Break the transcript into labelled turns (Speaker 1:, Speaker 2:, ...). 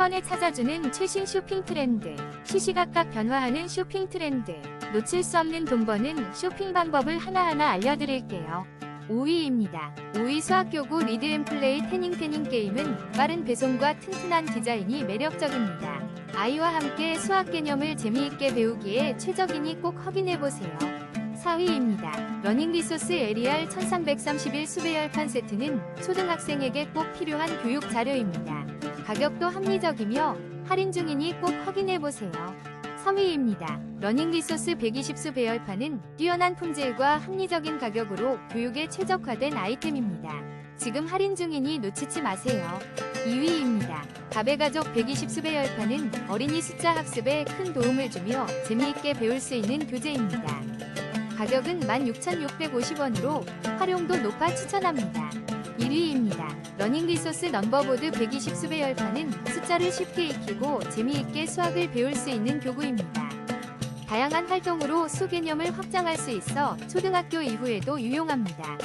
Speaker 1: 번에 찾아주는 최신 쇼핑 트렌드, 시시각각 변화하는 쇼핑 트렌드, 놓칠 수 없는 돈 버는 쇼핑 방법을 하나하나 알려드릴게요. 5위입니다. 5위 수학교구 리드앤플레이 태닝태닝 게임은 빠른 배송과 튼튼한 디자인이 매력적입니다. 아이와 함께 수학 개념을 재미있게 배우기에 최적이니 꼭 확인해보세요. 4위입니다. 러닝 리소스 에리알 1331 수배 열판 세트는 초등학생에게 꼭 필요한 교육 자료입니다. 가격도 합리적이며 할인 중이니 꼭 확인해보세요. 3위입니다. 러닝 리소스 120수 배열판은 뛰어난 품질과 합리적인 가격으로 교육에 최적화된 아이템입니다. 지금 할인 중이니 놓치지 마세요. 2위입니다. 밥의 가족 120수 배열판은 어린이 숫자 학습에 큰 도움을 주며 재미있게 배울 수 있는 교재입니다. 가격은 16,650원으로 활용도 높아 추천합니다. 1위입니다. 러닝 리소스 넘버보드 120 수 배 열판은 숫자를 쉽게 익히고 재미있게 수학을 배울 수 있는 교구입니다. 다양한 활동으로 수 개념을 확장할 수 있어 초등학교 이후에도 유용합니다.